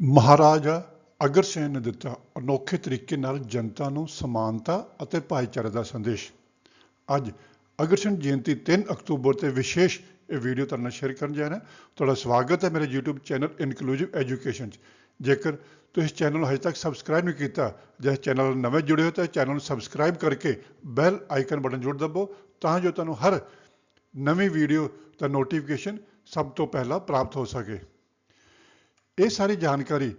ਮਹਾਰਾਜਾ ਅਗਰਸੈਨ ਨੇ ਦਿੱਤਾ ਅਨੋਖੇ ਤਰੀਕੇ ਨਾਲ ਜਨਤਾ ਨੂੰ ਸਮਾਨਤਾ ਅਤੇ ਭਾਈਚਾਰੇ ਦਾ ਸੰਦੇਸ਼। ਅੱਜ ਅਗਰਸੈਨ ਜਯੰਤੀ 3 ਅਕਤੂਬਰ ਤੇ ਵਿਸ਼ੇਸ਼ ਇਹ ਵੀਡੀਓ ਤੁਹਾਡੇ ਨਾਲ ਸ਼ੇਅਰ ਕਰਨ ਜਾ ਰਿਹਾ। ਤੁਹਾਡਾ ਸਵਾਗਤ ਹੈ ਮੇਰੇ YouTube ਚੈਨਲ ਇਨਕਲੂਸਿਵ ਐਜੂਕੇਸ਼ਨ 'ਚ। ਜੇਕਰ ਤੁਸੀਂ ਚੈਨਲ ਨੂੰ ਹਜੇ ਤੱਕ ਸਬਸਕ੍ਰਾਈਬ ਨਹੀਂ ਕੀਤਾ ਜਾਂ ਚੈਨਲ ਨਵੇਂ ਜੁੜੇ ਹੋ ਤਾਂ ਚੈਨਲ ਨੂੰ ਸਬਸਕ੍ਰਾਈਬ ਕਰਕੇ ਬੈਲ ਆਈਕਨ ਬਟਨ ਜ਼ਰੂਰ ਦਬਾਓ ਤਾਂ ਜੋ ਤੁਹਾਨੂੰ ਹਰ ਨਵੀਂ ਵੀਡੀਓ ਦਾ ਨੋਟੀਫਿਕੇਸ਼ਨ ਸਭ ਤੋਂ ਪਹਿਲਾਂ ਪ੍ਰਾਪਤ ਹੋ ਸਕੇ। ਇਹ ਸਾਰੀ ਜਾਣਕਾਰੀ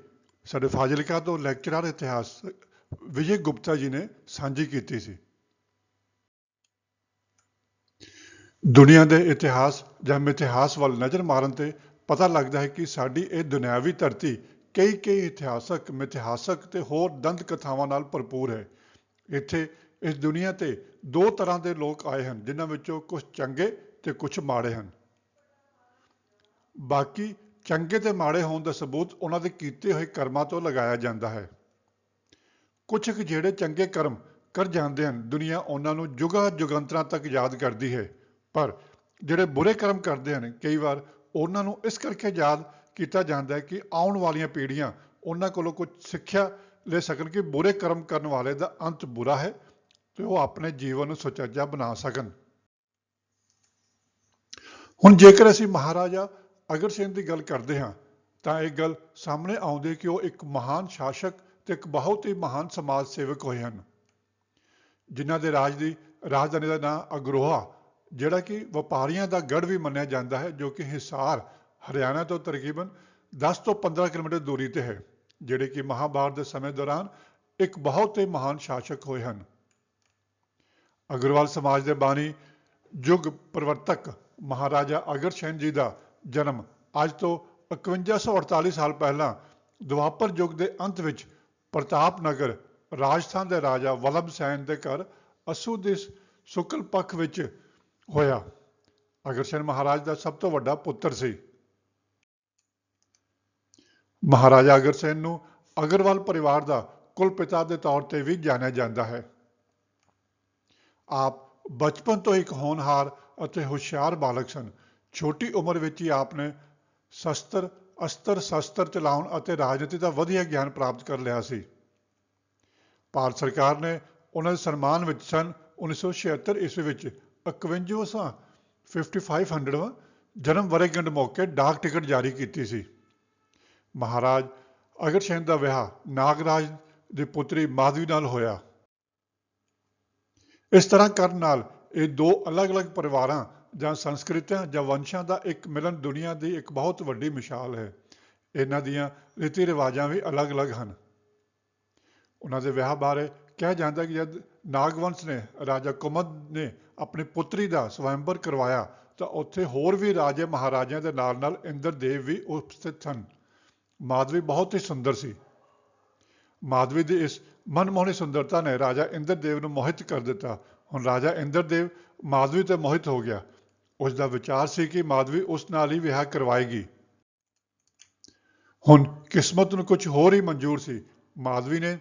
ਸਾਡੇ ਫਾਜ਼ਿਲਕਾ ਤੋਂ ਲੈਕਚਰਰ ਇਤਿਹਾਸ ਵਿਜੇ ਗੁਪਤਾ ਜੀ ਨੇ ਸਾਂਝੀ ਕੀਤੀ ਸੀ। ਦੁਨੀਆ ਦੇ ਇਤਿਹਾਸ ਜਾਂ ਮਿਥਿਹਾਸ ਵੱਲ ਨਜ਼ਰ ਮਾਰਨ ਤੇ ਪਤਾ ਲੱਗਦਾ ਹੈ ਕਿ ਸਾਡੀ ਇਹ ਦੁਨਿਆਵੀ ਧਰਤੀ ਕਈ ਕਈ ਇਤਿਹਾਸਕ, ਮਿਥਿਹਾਸਕ ਤੇ ਹੋਰ ਦੰਦ ਕਥਾਵਾਂ ਨਾਲ ਭਰਪੂਰ ਹੈ। ਇੱਥੇ ਇਸ ਦੁਨੀਆ ਤੇ ਦੋ ਤਰ੍ਹਾਂ ਦੇ ਲੋਕ ਆਏ ਹਨ, ਜਿਨ੍ਹਾਂ ਵਿੱਚੋਂ ਕੁਝ ਚੰਗੇ ਤੇ ਕੁਝ ਮਾੜੇ ਹਨ। ਬਾਕੀ ਚੰਗੇ ਤੇ ਮਾੜੇ ਹੋਣ ਦਾ ਸਬੂਤ ਉਹਨਾਂ ਦੇ ਕੀਤੇ ਹੋਏ ਕਰਮਾਂ ਤੋਂ ਲਗਾਇਆ ਜਾਂਦਾ ਹੈ। ਕੁਝ ਕੁ ਜਿਹੜੇ ਚੰਗੇ ਕਰਮ ਕਰ ਜਾਂਦੇ ਹਨ, ਦੁਨੀਆ ਉਹਨਾਂ ਨੂੰ ਜੁਗਾ ਜੁਗੰਤਰਾਂ ਤੱਕ ਯਾਦ ਕਰਦੀ ਹੈ। ਪਰ ਜਿਹੜੇ ਬੁਰੇ ਕਰਮ ਕਰਦੇ ਹਨ, ਕਈ ਵਾਰ ਉਹਨਾਂ ਨੂੰ ਇਸ ਕਰਕੇ ਯਾਦ ਕੀਤਾ ਜਾਂਦਾ ਹੈ ਕਿ ਆਉਣ ਵਾਲੀਆਂ ਪੀੜ੍ਹੀਆਂ ਉਹਨਾਂ ਕੋਲੋਂ ਕੁਝ ਸਿੱਖਿਆ ਲੈ ਸਕਣ ਕਿ ਬੁਰੇ ਕਰਮ ਕਰਨ ਵਾਲੇ ਦਾ ਅੰਤ ਬੁਰਾ ਹੈ ਤੇ ਉਹ ਆਪਣੇ ਜੀਵਨ ਨੂੰ ਸੁਚੱਜਾ ਬਣਾ ਸਕਣ। ਹੁਣ ਜੇਕਰ ਅਸੀਂ ਮਹਾਰਾਜਾ ਅਗਰਸੈਨ ਦੀ ਗੱਲ ਕਰਦੇ ਹਾਂ, ਤਾਂ ਇਹ ਗੱਲ ਸਾਹਮਣੇ ਆਉਂਦੀ ਕਿ ਉਹ ਇੱਕ ਮਹਾਨ ਸ਼ਾਸਕ ਤੇ ਇੱਕ ਬਹੁਤ ਹੀ ਮਹਾਨ ਸਮਾਜ ਸੇਵਕ ਹੋਏ ਹਨ। ਜਿਨ੍ਹਾਂ ਦੇ ਰਾਜ ਦੀ ਰਾਜਧਾਨੀ ਦਾ ਨਾਮ ਅਗਰੋਹਾ, ਜਿਹੜਾ ਕਿ ਵਪਾਰੀਆਂ ਦਾ ਗੜ ਵੀ ਮੰਨਿਆ ਜਾਂਦਾ ਹੈ, ਜੋ ਕਿ ਹਿਸਾਰ, ਹਰਿਆਣਾ ਤੋਂ ਤਕਰੀਬਨ 10 ਤੋਂ 15 ਕਿਲੋਮੀਟਰ ਦੂਰੀ ਤੇ ਹੈ, ਜਿਹੜੇ ਕਿ ਮਹਾਭਾਰਤ ਦੇ ਸਮੇਂ ਦੌਰਾਨ ਇੱਕ ਬਹੁਤ ਹੀ ਮਹਾਨ ਸ਼ਾਸਕ ਹੋਏ ਹਨ। ਅਗਰਵਾਲ ਸਮਾਜ ਦੇ ਬਾਣੀ ਯੁੱਗ ਪ੍ਰਵਰਤਕ ਮਹਾਰਾਜਾ ਅਗਰਸੈਨ ਜੀ ਦਾ ਜਨਮ। ਅੱਜ ਤੋਂ 5148 ਸਾਲ ਪਹਿਲਾਂ ਦੁਆਪਰ ਯੁੱਗ ਦੇ ਅੰਤ ਵਿੱਚ ਪ੍ਰਤਾਪ ਨਗਰ ਰਾਜਸਥਾਨ ਦੇ ਰਾਜਾ ਵਲਭ ਸੈਨ ਦੇ ਘਰ ਅਸੂ ਦੇ ਸ਼ੁਕਲ ਪੱਖ ਵਿੱਚ ਹੋਇਆ। ਅਗਰਸੈਨ ਮਹਾਰਾਜ ਦਾ ਸਭ ਤੋਂ ਵੱਡਾ ਪੁੱਤਰ ਸੀ। ਮਹਾਰਾਜਾ ਅਗਰਸੈਨ ਨੂੰ ਅਗਰਵਾਲ ਪਰਿਵਾਰ ਦਾ ਕੁਲ ਪਿਤਾ ਦੇ ਤੌਰ ਤੇ ਵੀ ਜਾਣਿਆ ਜਾਂਦਾ ਹੈ। ਆਪ ਬਚਪਨ ਤੋਂ ਇੱਕ ਹੋਣਹਾਰ ਅਤੇ ਹੁਸ਼ਿਆਰ ਬਾਲਕ ਸਨ। ਛੋਟੀ ਉਮਰ ਵਿੱਚ ਹੀ ਆਪ ਨੇ ਸ਼ਸਤਰ, ਅਸਤਰ ਸ਼ਸਤਰ ਚਲਾਉਣ ਅਤੇ ਰਾਜਨੀਤੀ ਦਾ ਵਧੀਆ ਗਿਆਨ ਪ੍ਰਾਪਤ ਕਰ ਲਿਆ ਸੀ। ਭਾਰਤ ਸਰਕਾਰ ਨੇ ਉਹਨਾਂ ਦੇ ਸਨਮਾਨ ਵਿੱਚ ਸਨ 1976 ਈਸਵੀ ਵਿੱਚ 51ਵਾਂ 5500ਵਾਂ ਜਨਮ ਵਰੇਗੰਢ ਮੌਕੇ ਡਾਕ ਟਿਕਟ ਜਾਰੀ ਕੀਤੀ ਸੀ। ਮਹਾਰਾਜ ਅਗਰਸੈਨ ਦਾ ਵਿਆਹ ਨਾਗਰਾਜ ਦੀ ਪੁੱਤਰੀ ਮਾਧਵੀ ਨਾਲ ਹੋਇਆ। ਇਸ ਤਰ੍ਹਾਂ ਕਰਨ ਨਾਲ ਇਹ ਦੋ ਅਲੱਗ-ਅਲੱਗ ਪਰਿਵਾਰਾਂ ਜਾਂ ਸੰਸਕ੍ਰਿਤਾਂ ਜਾਂ ਵੰਸ਼ਾਂ ਦਾ ਇੱਕ ਮਿਲਨ ਦੁਨੀਆ ਦੀ ਇੱਕ ਬਹੁਤ ਵੱਡੀ ਮਿਸਾਲ ਹੈ। ਇਹਨਾਂ ਦੀਆਂ ਰੀਤੀ ਰਿਵਾਜਾਂ ਵੀ ਅਲੱਗ-ਅਲੱਗ ਹਨ। ਉਹਨਾਂ ਦੇ ਵਿਆਹ ਬਾਰੇ ਕਿਹਾ ਜਾਂਦਾ ਕਿ ਜਦ ਨਾਗਵੰਸ਼ ਨੇ ਰਾਜਾ ਕੁਮਦ ਨੇ ਆਪਣੀ ਪੁੱਤਰੀ ਦਾ ਸਵੰਬਰ ਕਰਵਾਇਆ, ਤਾਂ ਉੱਥੇ ਹੋਰ ਵੀ ਰਾਜੇ ਮਹਾਰਾਜਿਆਂ ਦੇ ਨਾਲ-ਨਾਲ ਇੰਦਰਦੇਵ ਵੀ ਉਪਸਥਿਤ ਸਨ। ਮਾਧਵੀ ਬਹੁਤ ਹੀ ਸੁੰਦਰ ਸੀ। ਮਾਧਵੀ ਦੀ ਇਸ ਮਨਮੋਹਣੀ ਸੁੰਦਰਤਾ ਨੇ ਰਾਜਾ ਇੰਦਰਦੇਵ ਨੂੰ ਮੋਹਿਤ ਕਰ ਦਿੱਤਾ। ਹੁਣ ਰਾਜਾ ਇੰਦਰਦੇਵ ਮਾਧਵੀ ਤੇ ਮੋਹਿਤ ਹੋ ਗਿਆ। ਉਸ ਦਾ ਵਿਚਾਰ ਸੀ ਕਿ ਮਾਧਵੀ ਉਸ ਨਾਲ ਹੀ ਵਿਆਹ ਕਰਵਾਏਗੀ। ਹੁਣ ਕਿਸਮਤ ਨੂੰ ਕੁਝ ਹੋਰ ਹੀ ਮਨਜ਼ੂਰ ਸੀ। ਮਾਧਵੀ ਨੇ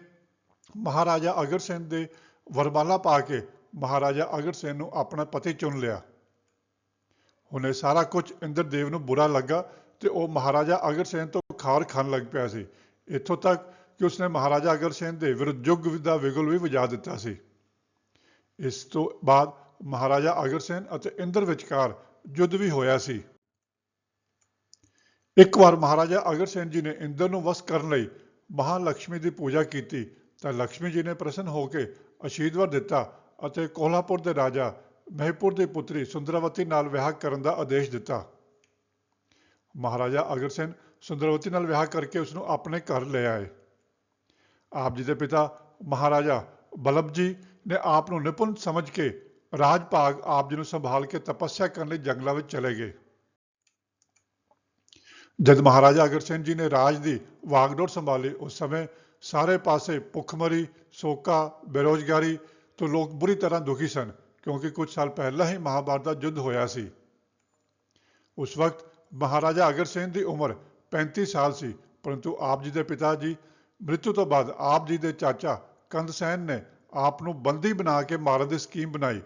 ਮਹਾਰਾਜਾ ਅਗਰਸੈਨ ਦੇ ਵਰਮਾਲਾ ਪਾ ਕੇ ਮਹਾਰਾਜਾ ਅਗਰਸੈਨ ਨੂੰ ਆਪਣਾ ਪਤੀ ਚੁਣ ਲਿਆ। ਹੁਣ ਸਾਰਾ ਕੁਝ ਇੰਦਰਦੇਵ ਨੂੰ ਬੁਰਾ ਲੱਗਾ ਤੇ ਉਹ ਮਹਾਰਾਜਾ ਅਗਰਸੈਨ ਤੋਂ ਖਾਰ ਖਾਣ ਲੱਗ ਪਿਆ ਸੀ। ਇੱਥੋਂ ਤੱਕ ਕਿ ਉਸਨੇ ਮਹਾਰਾਜਾ ਅਗਰਸੈਨ ਦੇ ਵਿਰੁੱਧ ਯੁੱਗ ਦਾ ਵਿਗਲ ਵੀ ਵਜਾ ਦਿੱਤਾ ਸੀ। ਇਸ ਤੋਂ ਬਾਅਦ ਮਹਾਰਾਜਾ ਅਗਰਸੈਨ ਅਤੇ ਇੰਦਰ ਵਿਚਕਾਰ ਯੁੱਧ ਵੀ ਹੋਇਆ ਸੀ। ਇੱਕ ਵਾਰ ਮਹਾਰਾਜਾ ਅਗਰਸੈਨ ਜੀ ਨੇ ਇੰਦਰ ਨੂੰ ਵਸ ਕਰਨ ਲਈ ਮਹਾਲక్ష్ਮੀ ਦੀ ਪੂਜਾ ਕੀਤੀ, ਤਾਂ ਲక్ష్ਮੀ ਜੀ ਨੇ ਪ੍ਰਸੰਨ ਹੋ ਕੇ ਅਸ਼ੀਰਵਾਦ ਦਿੱਤਾ ਅਤੇ ਕੋਲਹਾਪੁਰ ਦੇ ਰਾਜਾ ਮਹਿਪੁਰ ਦੀ ਪੁੱਤਰੀ ਸੁੰਦਰਵਤੀ ਨਾਲ ਵਿਆਹ ਕਰਨ ਦਾ ਆਦੇਸ਼ ਦਿੱਤਾ। ਮਹਾਰਾਜਾ ਅਗਰਸੈਨ ਸੁੰਦਰਵਤੀ ਨਾਲ ਵਿਆਹ ਕਰਕੇ ਉਸ ਨੂੰ ਆਪਣੇ ਘਰ ਲੈ ਆਏ। ਆਪ ਜੀ ਦੇ ਪਿਤਾ ਮਹਾਰਾਜਾ ਬਲਬ ਜੀ ਨੇ ਆਪ ਨੂੰ ਨਿਪੁੰਨ ਸਮਝ ਕੇ ਰਾਜ ਭਾਗ ਆਪ ਜੀ ਨੂੰ ਸੰਭਾਲ ਕੇ ਤਪੱਸਿਆ ਕਰਨ ਲਈ ਜੰਗਲਾਂ ਵਿੱਚ ਚਲੇ ਗਏ। ਜਦ ਮਹਾਰਾਜਾ ਅਗਰ ਸਿੰਘ ਜੀ ਨੇ ਰਾਜ ਦੀ ਵਾਗਡੋਰ ਸੰਭਾਲੀ, ਉਸ ਸਮੇਂ ਸਾਰੇ ਪਾਸੇ ਭੁੱਖਮਰੀ, ਸੋਕਾ, ਬੇਰੋਜ਼ਗਾਰੀ ਤੋਂ ਲੋਕ ਬੁਰੀ ਤਰ੍ਹਾਂ ਦੁਖੀ ਸਨ, ਕਿਉਂਕਿ ਕੁਝ ਸਾਲ ਪਹਿਲਾਂ ਹੀ ਮਹਾਭਾਰਤ ਦਾ ਯੁੱਧ ਹੋਇਆ ਸੀ। ਉਸ ਵਕਤ ਮਹਾਰਾਜਾ ਅਗਰਸੈਨ ਦੀ ਉਮਰ 35 ਸਾਲ ਸੀ, ਪਰੰਤੂ ਆਪ ਜੀ ਦੇ ਪਿਤਾ ਜੀ ਮ੍ਰਿਤੂ ਤੋਂ ਬਾਅਦ ਆਪ ਜੀ ਦੇ ਚਾਚਾ ਕੰਦਸੈਨ ਨੇ ਆਪ ਨੂੰ ਬੰਦੀ ਬਣਾ ਕੇ ਮਾਰਨ ਦੀ ਸਕੀਮ ਬਣਾਈ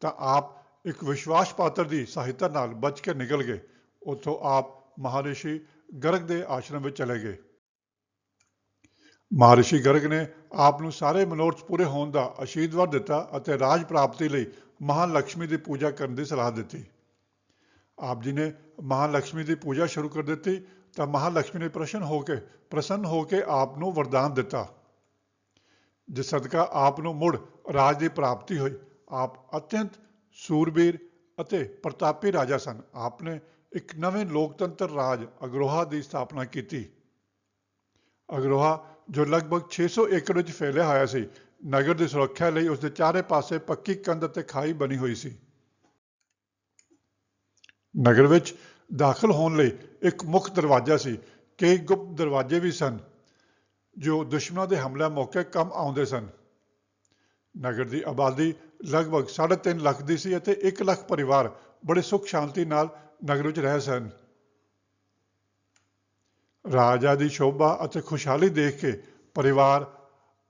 ਤਾਂ ਆਪ ਇੱਕ ਵਿਸ਼ਵਾਸ ਪਾਤਰ ਦੀ ਸਹਾਇਤਾ ਨਾਲ ਬਚ ਕੇ ਨਿਕਲ ਗਏ। ਉੱਥੋਂ ਆਪ ਮਹਾਰਿਸ਼ੀ ਗਰਗ ਦੇ ਆਸ਼ਰਮ ਵਿੱਚ ਚਲੇ ਗਏ। ਮਹਾਰਿਸ਼ੀ ਗਰਗ ਨੇ ਆਪ ਨੂੰ ਸਾਰੇ ਮਨੋਰਥ ਪੂਰੇ ਹੋਣ ਦਾ ਅਸ਼ੀਰਵਾਦ ਦਿੱਤਾ ਅਤੇ ਰਾਜ ਪ੍ਰਾਪਤੀ ਲਈ ਮਹਾਨ ਲక్ష్ਮੀ ਦੀ ਪੂਜਾ ਕਰਨ ਦੀ ਸਲਾਹ ਦਿੱਤੀ। ਆਪ ਜੀ ਨੇ ਮਹਾਂ ਲక్ష్ਮੀ ਦੀ ਪੂਜਾ ਸ਼ੁਰੂ ਕਰ ਦਿੱਤੀ ਤਾਂ ਮਹਾਨ ਲక్ష్ਮੀ ਨੇ ਪ੍ਰਸੰਨ ਹੋ ਕੇ, ਪ੍ਰਸੰਨ ਹੋ ਕੇ ਆਪ ਨੂੰ ਵਰਦਾਨ ਦਿੱਤਾ। ਜਿਸ ਸਦਕਾ ਆਪ ਨੂੰ ਮੁੜ ਰਾਜ ਦੀ ਪ੍ਰਾਪਤੀ ਹੋਈ। ਆਪ ਅਤਿਅੰਤ ਸੂਰਬੀਰ ਅਤੇ ਪ੍ਰਤਾਪੀ ਰਾਜਾ ਸਨ। ਆਪ ਨੇ ਇੱਕ ਨਵੇਂ ਲੋਕਤੰਤਰ ਰਾਜ ਅਗਰੋਹਾ ਦੀ ਸਥਾਪਨਾ ਕੀਤੀ। ਅਗਰੋਹਾ, ਜੋ ਲਗਭਗ 600 ਏਕੜ ਵਿੱਚ ਫੈਲਿਆ ਹੋਇਆ ਸੀ, ਨਗਰ ਦੀ ਸੁਰੱਖਿਆ ਲਈ ਉਸ ਦੇ ਚਾਰੇ ਪਾਸੇ ਪੱਕੀ ਕੰਧ ਅਤੇ ਖਾਈ ਬਣੀ ਹੋਈ ਸੀ। ਨਗਰ ਵਿੱਚ ਦਾਖਲ ਹੋਣ ਲਈ ਇੱਕ ਮੁੱਖ ਦਰਵਾਜ਼ਾ ਸੀ। ਕਈ ਗੁਪਤ ਦਰਵਾਜ਼ੇ ਵੀ ਸਨ, ਜੋ ਦੁਸ਼ਮਣਾਂ ਦੇ ਹਮਲਿਆਂ ਮੌਕੇ ਕੰਮ ਆਉਂਦੇ ਸਨ। ਨਗਰ ਦੀ ਆਬਾਦੀ ਲਗਭਗ 3.5 ਲੱਖ ਦੀ ਸੀ ਅਤੇ 1 ਲੱਖ ਪਰਿਵਾਰ ਬੜੇ ਸੁੱਖ ਸ਼ਾਂਤੀ ਨਾਲ ਨਗਰ ਵਿੱਚ ਰਹਿ ਸਨ। ਰਾਜਾ ਦੀ ਸ਼ੋਭਾ ਅਤੇ ਖੁਸ਼ਹਾਲੀ ਦੇਖ ਕੇ ਪਰਿਵਾਰ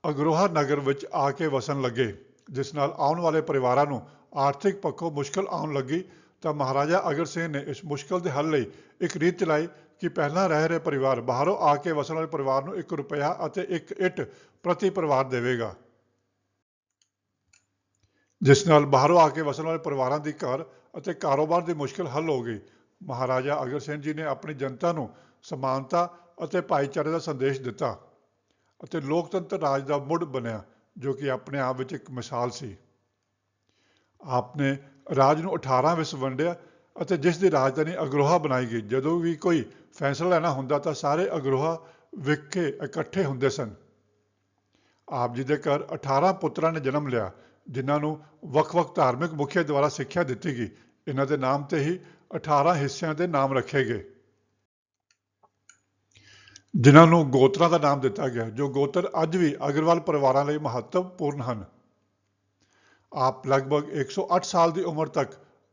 ਅਗਰੋਹਾ ਨਗਰ ਵਿੱਚ ਆ ਕੇ ਵਸਣ ਲੱਗੇ, ਜਿਸ ਨਾਲ ਆਉਣ ਵਾਲੇ ਪਰਿਵਾਰਾਂ ਨੂੰ ਆਰਥਿਕ ਪੱਖੋਂ ਮੁਸ਼ਕਲ ਆਉਣ ਲੱਗੀ ਤਾਂ ਮਹਾਰਾਜਾ ਅਗਰ ਸਿੰਘ ਨੇ ਇਸ ਮੁਸ਼ਕਲ ਦੇ ਹੱਲ ਲਈ ਇੱਕ ਰੀਤ ਚਲਾਈ ਕਿ ਪਹਿਲਾਂ ਰਹਿ ਰਹੇ ਪਰਿਵਾਰ ਬਾਹਰੋਂ ਆ ਕੇ ਵਸਣ ਵਾਲੇ ਪਰਿਵਾਰ ਨੂੰ 1 ਰੁਪਇਆ ਅਤੇ 1 ਇੱਟ ਪ੍ਰਤੀ ਪਰਿਵਾਰ ਦੇਵੇਗਾ। ਜਿਸ ਨਾਲ ਬਾਹਰੋਂ ਆ ਕੇ ਵਸਣ ਵਾਲੇ ਪਰਿਵਾਰਾਂ ਦੀ ਘਰ ਅਤੇ ਕਾਰੋਬਾਰ ਦੀ ਮੁਸ਼ਕਲ ਹੱਲ ਹੋ ਗਈ। ਮਹਾਰਾਜਾ ਅਗਰ ਸਿੰਘ ਜੀ ਨੇ ਆਪਣੀ ਜਨਤਾ ਨੂੰ ਸਮਾਨਤਾ ਅਤੇ ਭਾਈਚਾਰੇ ਦਾ ਸੰਦੇਸ਼ ਦਿੱਤਾ ਅਤੇ ਲੋਕਤੰਤਰ ਰਾਜ ਦਾ ਮੁੱਢ ਬਣਿਆ, ਜੋ ਕਿ ਆਪਣੇ ਆਪ ਵਿੱਚ ਇੱਕ ਮਿਸਾਲ ਸੀ। ਆਪਨੇ ਰਾਜ ਨੂੰ 18 ਵਿੱਚ ਵੰਡਿਆ ਅਤੇ ਜਿਸ ਦੀ ਰਾਜਧਾਨੀ ਅਗਰੋਹਾ ਬਣਾਈ ਗਈ। ਜਦੋਂ ਵੀ ਕੋਈ ਫੈਸਲਾ ਲੈਣਾ ਹੁੰਦਾ ਤਾਂ ਸਾਰੇ ਅਗਰੋਹਾ ਵਿਖੇ ਇਕੱਠੇ ਹੁੰਦੇ ਸਨ। ਆਪ ਜੀ ਦੇ ਘਰ 18 ਪੁੱਤਰਾਂ ਨੇ ਜਨਮ ਲਿਆ ਜਿਨ੍ਹਾਂ ਨੂੰ ਵੱਖ-ਵੱਖ ਧਾਰਮਿਕ ਮੁਖੀਆਂ ਦੁਆਰਾ ਸਿੱਖਿਆ ਦਿੱਤੀ ਗਈ। ਇਹਨਾਂ ਦੇ ਨਾਮ ਤੇ ਹੀ 18 ਹਿੱਸਿਆਂ ਦੇ ਨਾਮ ਰੱਖੇ ਗਏ। ਜਿਨ੍ਹਾਂ ਨੂੰ ਗੋਤਰਾਂ ਦਾ ਨਾਮ ਦਿੱਤਾ ਗਿਆ, ਜੋ ਗੋਤਰ ਅੱਜ ਵੀ ਅਗਰਵਾਲ ਪਰਿਵਾਰਾਂ ਲਈ ਮਹੱਤਵਪੂਰਨ ਹਨ। ਆਪ ਲਗਭਗ 108 ਸਾਲ ਦੀ ਉਮਰ ਤੱਕ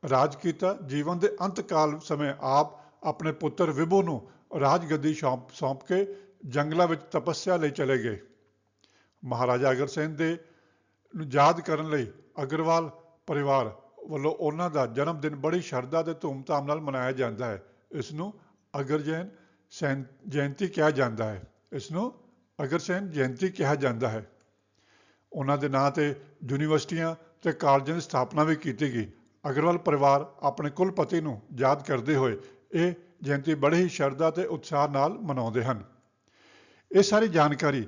ਰਾਜ ਕੀਤਾ। ਜੀਵਨ ਦੇ ਅੰਤ ਕਾਲ ਸਮੇਂ ਆਪ ਆਪਣੇ ਪੁੱਤਰ ਵਿਭੂ ਨੂੰ ਰਾਜ ਗੱਦੀ ਸੌਂਪ ਕੇ ਜੰਗਲਾਂ ਵਿੱਚ ਤਪੱਸਿਆ ਲਈ ਚਲੇ ਗਏ। ਮਹਾਰਾਜਾ ਅਗਰ ਸਿੰਘ ਦੇ ਨੂੰ ਯਾਦ ਕਰਨ ਲਈ ਅਗਰਵਾਲ ਪਰਿਵਾਰ ਵੱਲੋਂ ਉਹਨਾਂ ਦਾ ਜਨਮ ਦਿਨ ਬੜੀ ਸ਼ਰਧਾ ਤੇ ਧੂਮਧਾਮ ਨਾਲ ਮਨਾਇਆ ਜਾਂਦਾ ਹੈ। ਇਸ ਨੂੰ ਅਗਰਜੈਨ ਸੈਨ ਜਯੰਤੀ ਕਿਹਾ ਜਾਂਦਾ ਹੈ। ਇਸ ਨੂੰ ਅਗਰਸੈਨ ਜਯੰਤੀ ਕਿਹਾ ਜਾਂਦਾ ਹੈ। ਉਹਨਾਂ ਦੇ ਨਾਂ ਤੇ ਯੂਨੀਵਰਸਿਟੀਆਂ ਤੇ ਕਾਲਜਾਂ ਦੀ ਸਥਾਪਨਾ ਵੀ ਕੀਤੀ ਗਈ। ਅਗਰਵਾਲ ਪਰਿਵਾਰ ਆਪਣੇ ਕੁਲਪਤੀ ਨੂੰ ਯਾਦ ਕਰਦੇ ਹੋਏ ਇਹ ਜਯੰਤੀ ਬੜੇ ਹੀ ਸ਼ਰਧਾ ਤੇ ਉਤਸ਼ਾਹ ਨਾਲ ਮਨਾਉਂਦੇ ਹਨ। ਇਹ ਸਾਰੀ ਜਾਣਕਾਰੀ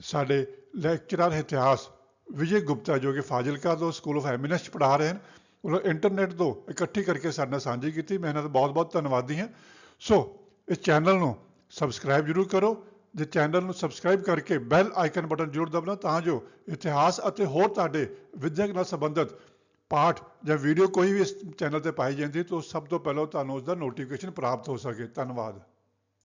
ਸਾਡੇ ਲੈਕਚਰਰ ਇਤਿਹਾਸ ਵਿਜੇ ਗੁਪਤਾ ਜੋ ਕਿ ਫਾਜ਼ਿਲਕਾ ਤੋਂ ਸਕੂਲ ਆਫ 'ਚ ਪੜ੍ਹਾ ਰਹੇ ਹਨ, ਉਹਨਾਂ ਇੰਟਰਨੈਟ ਤੋਂ ਇਕੱਠੀ ਕਰਕੇ ਸਾਡੇ ਨਾਲ ਸਾਂਝੀ ਕੀਤੀ। ਮੈਂ ਇਹਨਾਂ ਦਾ ਬਹੁਤ-ਬਹੁਤ ਧੰਨਵਾਦੀ ਹਾਂ। ਸੋ ਇਸ ਚੈਨਲ ਨੂੰ ਸਬਸਕ੍ਰਾਈਬ ਜ਼ਰੂਰ ਕਰੋ। ਜੇ ਚੈਨਲ ਨੂੰ ਸਬਸਕ੍ਰਾਈਬ ਕਰਕੇ ਬੈਲ ਆਈਕਨ ਬਟਨ ਜ਼ਰੂਰ ਦਬਾਉਣਾ, ਤਾਂ ਜੋ ਇਤਿਹਾਸ ਅਤੇ ਹੋਰ ਤੁਹਾਡੇ ਵਿਦਿਅਕ ਨਾਲ ਸੰਬੰਧਿਤ ਪਾਠ ਜਾਂ ਵੀਡੀਓ ਕੋਈ ਵੀ ਇਸ ਚੈਨਲ ਤੇ ਪਾਈ ਜਾਂਦੀ ਤਾਂ ਸਭ ਤੋਂ ਪਹਿਲਾਂ ਤੁਹਾਨੂੰ ਉਸ ਦਾ ਨੋਟੀਫਿਕੇਸ਼ਨ ਪ੍ਰਾਪਤ ਹੋ ਸਕੇ। ਧੰਨਵਾਦ।